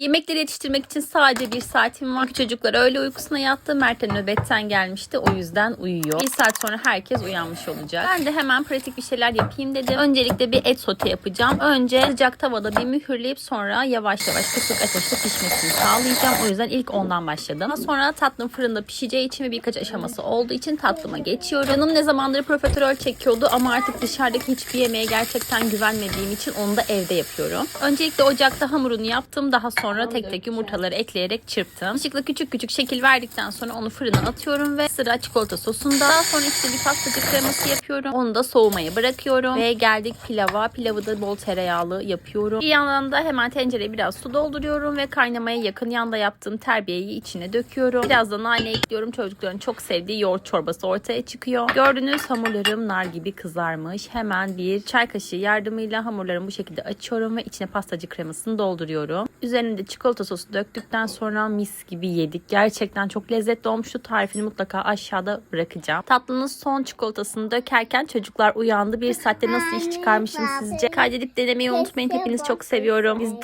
Yemekleri yetiştirmek için sadece bir saatim var. Çocuklar öğle uykusuna yattı. Mert de nöbetten gelmişti. O yüzden uyuyor. Bir saat sonra herkes uyanmış olacak. Ben de hemen pratik bir şeyler yapayım dedim. Öncelikle bir et sote yapacağım. Önce sıcak tavada bir mühürleyip sonra yavaş yavaş kısık ateşte pişmesini sağlayacağım. O yüzden ilk ondan başladım. Sonra tatlım fırında pişeceği için ve birkaç aşaması olduğu için tatlıma geçiyorum. Canım ne zamandır profiterol çekiyordu ama artık dışarıdaki hiçbir yemeğe gerçekten güvenmediğim için onu da evde yapıyorum. Öncelikle ocakta hamurunu yaptım. Daha sonra tek tek yumurtaları ekleyerek çırptım. Işıkla küçük küçük şekil verdikten sonra onu fırına atıyorum ve sıra çikolata sosunda. Daha sonra içine bir pastacı kreması yapıyorum. Onu da soğumaya bırakıyorum. Ve geldik pilava. Pilavı da bol tereyağlı yapıyorum. Bir yandan da hemen tencereye biraz su dolduruyorum ve kaynamaya yakın yanda yaptığım terbiyeyi içine döküyorum. Biraz da nane ekliyorum. Çocukların çok sevdiği yoğurt çorbası ortaya çıkıyor. Gördüğünüz hamurlarım nar gibi kızarmış. Hemen bir çay kaşığı yardımıyla hamurlarımı bu şekilde açıyorum ve içine pastacı kremasını dolduruyorum. Üzerine de çikolata sosu döktükten sonra mis gibi yedik. Gerçekten çok lezzetli olmuştu. Tarifini mutlaka aşağıda bırakacağım. Tatlının son çikolatasını dökerken çocuklar uyandı. Bir saatte nasıl iş çıkarmışım sizce? Kaydedip denemeyi unutmayın. Hepinizi çok seviyorum. Bizi